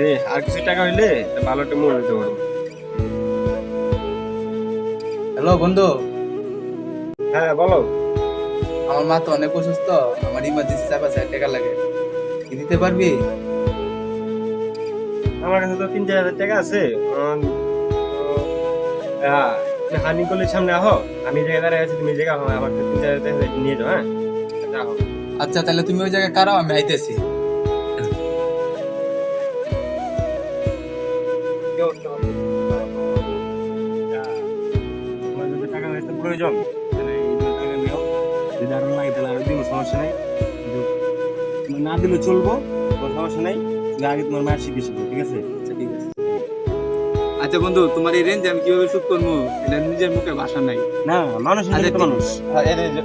দে আর কিছু টাকা হইলে ভালো একটা মুড়ে দিতে পারব। হ্যালো বন্ধু। হ্যাঁ বলো। আমার মা তো অনেক অসুস্থ আমার ইমার্জেন্সি পাঁচ হাজার টাকা লাগে। কি দিতে পারবি? আমার কাছে তো তিন চার হাজার টাকা আছে। তো, হানি কলের সামনে আহো। আমি যে জায়গায় দাঁড়িয়ে আছি তুমি আহো। আমার তিন চার হাজার টাকা নিয়ে যাও হ্যাঁ? আচ্ছা, আচ্ছা তাহলে তুমি ওই জায়গায় কারাও আমি আইতেছি। টাকা প্রয়োজন টাকা নিও যদি আরও লাগে তাহলে আরও দিবো সমস্যা নেই না দিলে চলবো কোনো সমস্যা নেই আগে তোমার মায়ের করো, ঠিক আছে আচ্ছা ঠিক আছে আচ্ছা বন্ধু তোমার এই রেঞ্জ আমি কীভাবে শুট করব এটা নিজের মুখে ভাষা নাই। না মানুষ আচ্ছা, হিসেবে মানুষ। হ্যাঁ,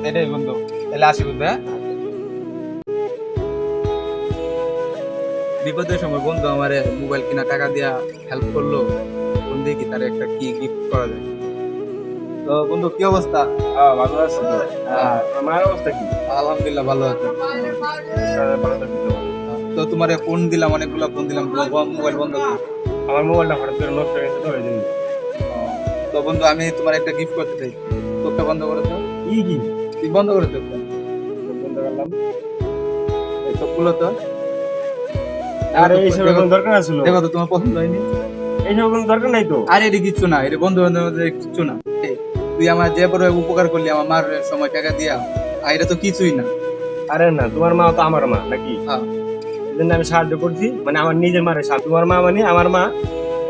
এটাই বন্ধু। তাহলে আসি বন্ধু হ্যাঁ? বিপদের সময় বন্ধু আমার মোবাইল কিনা টাকা দিয়া হেল্প করল বন্ধু দেখি তার একটা কি গিফট করা যায়। তো বন্ধু কি অবস্থা? হ্যাঁ ভালো আছে। তো তোমার মায়ের অবস্থা কি? আলহামদুলিল্লাহ ভালো আছে। তো। তোমার ফোন দিলাম অনেকগুলো ফোন দিলাম মোবাইল বন্ধ করে। আমার মোবাইলটা হঠাৎ করে নষ্ট হয়ে গেছে তো ওই জন্য তো বন্ধু আমি তোমার একটা গিফট করতে চাই। চোখটা বন্ধ করে দাও। ই কি তুই বন্ধ করে দাও? বন্ধ করলাম। এই চোখগুলো তো আরে এইসব কোনো দরকার ছিল দেখো তো তোমার পছন্দ হয়নি? এইসব কোনো দরকার নাই তো? আরে এটা কিচ্ছু না এটা বন্ধু বান্ধবদের কিচ্ছু না। তুই আমার যে বড় উপকার করলি আমার মার সময় টাকা দিয়া আর এটা তো কিছুই না। আরে না তোমার মা তো আমার মা নাকি? হ্যাঁ। এই জন্য আমি সাহায্য করছি মানে আমার নিজের মারে সাহায্য। তোমার মা মানে আমার মা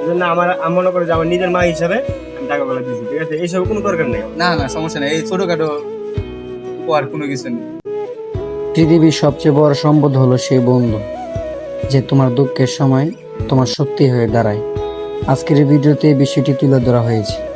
এই জন্য আমার আমি মনে করি যে আমার নিজের মা হিসাবে আমি টাকা গুলো ঠিক আছে? এইসব কোনো দরকার নেই। না না সমস্যা নেই এই ছোটখাটো উপহার কোনো কিছু নেই। পৃথিবীর সবচেয়ে বড় সম্পদ হলো সেই বন্ধু। যে তোমার দুঃখের সময় তোমার সত্যি হয়ে দাঁড়ায়। আজকের ভিডিওতে বিষয়টি তুলে ধরা হয়েছে।